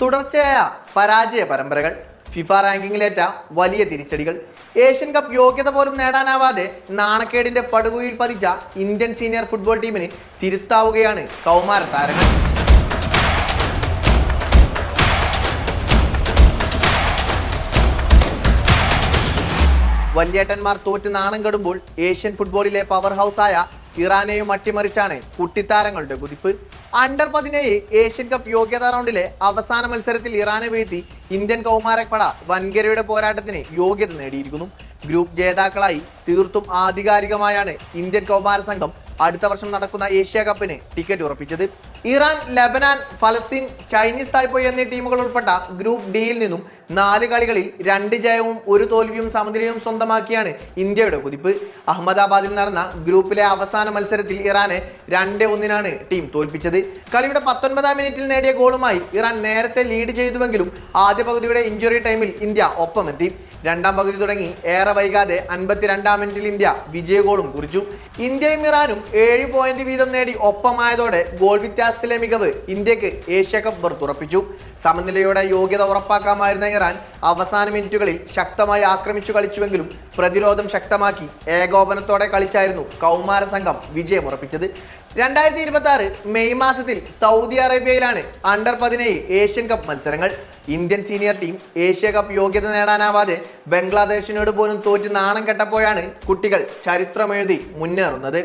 തുടർച്ചയായ പരാജയ പരമ്പരകൾ ഫിഫ റാങ്കിങ്ങിലേറ്റ വലിയ തിരിച്ചടികൾ ഏഷ്യൻ കപ്പ് യോഗ്യത പോലും നേടാനാവാതെ നാണക്കേടിന്റെ പടുകുയിൽ പതിച്ച ഇന്ത്യൻ സീനിയർ ഫുട്ബോൾ ടീമിന് തിരുത്താവുകയാണ് കൗമാര താരങ്ങൾ. വല്യേട്ടന്മാർ തോറ്റ് നാണം കെടുമ്പോൾ ഏഷ്യൻ ഫുട്ബോളിലെ പവർ ഹൗസായ ഇറാനെയും അട്ടിമറിച്ചാണ് കുട്ടിത്താരങ്ങളുടെ കുതിപ്പ്. അണ്ടർ പതിനേഴ് ഏഷ്യൻ കപ്പ് യോഗ്യതാ റൗണ്ടിലെ അവസാന മത്സരത്തിൽ ഇറാനെ വീഴ്ത്തി ഇന്ത്യൻ കൗമാരപ്പട വൻകരയുടെ പോരാട്ടത്തിന് യോഗ്യത നേടിയിരിക്കുന്നു. ഗ്രൂപ്പ് ജേതാക്കളായി തീർത്തും ആധികാരികമായാണ് ഇന്ത്യൻ കൗമാര സംഘം അടുത്ത വർഷം നടക്കുന്ന ഏഷ്യ കപ്പിന് ടിക്കറ്റ് ഉറപ്പിച്ചത്. ഇറാൻ ലബനാൻ ഫലസ്തീൻ ചൈനീസ് തായ്പോയ് എന്നീ ടീമുകൾ ഉൾപ്പെട്ട ഗ്രൂപ്പ് ഡിയിൽ നിന്നും നാല് കളികളിൽ രണ്ട് ജയവും ഒരു തോൽവിയും സമനിലയും സ്വന്തമാക്കിയാണ് ഇന്ത്യയുടെ കുതിപ്പ്. അഹമ്മദാബാദിൽ നടന്ന ഗ്രൂപ്പിലെ അവസാന മത്സരത്തിൽ ഇറാനെ രണ്ട് ഒന്നിനാണ് ടീം തോൽപ്പിച്ചത്. കളിയുടെ പത്തൊൻപതാം മിനിറ്റിൽ നേടിയ ഗോളുമായി ഇറാൻ നേരത്തെ ലീഡ് ചെയ്തുവെങ്കിലും ആദ്യ പകുതിയുടെ ഇഞ്ചുറി ടൈമിൽ ഇന്ത്യ ഒപ്പമെത്തി. രണ്ടാം പകുതി തുടങ്ങി. ഏറെ വൈകാതെ അൻപത്തിരണ്ടാം മിനിറ്റിൽ ഇന്ത്യ വിജയ ഗോളും കുറിച്ചു. ഇന്ത്യയും ഇറാനും ഏഴ് പോയിന്റ് വീതം നേടി ഒപ്പമായതോടെ ഗോൾ വ്യത്യാസത്തിലെ മികവ് ഇന്ത്യയ്ക്ക് ഏഷ്യ കപ്പ് ബർത്തുറപ്പിച്ചു സമനിലയോടെ യോഗ്യത ഉറപ്പാക്കാമായിരുന്ന ഇറാൻ അവസാന മിനിറ്റുകളിൽ ശക്തമായി ആക്രമിച്ചു കളിച്ചുവെങ്കിലും പ്രതിരോധം ശക്തമാക്കി ഏകോപനത്തോടെ കളിച്ചായിരുന്നു കൗമാര സംഘം വിജയമുറപ്പിച്ചത് രണ്ടായിരത്തി ഇരുപത്തി ആറ് മെയ് മാസത്തിൽ സൗദി അറേബ്യയിലാണ് അണ്ടർ പതിനേഴ് ഏഷ്യൻ കപ്പ് മത്സരങ്ങൾ. Indian senior team Asia cup യോഗ്യത നേടാനാവാതെ ബംഗ്ലാദേശിനോട് പോലും തോറ്റ് നാണം കെട്ടപ്പോഴാണ് കുട്ടികൾ ചരിത്രമെഴുതി മുന്നേറുന്നത്.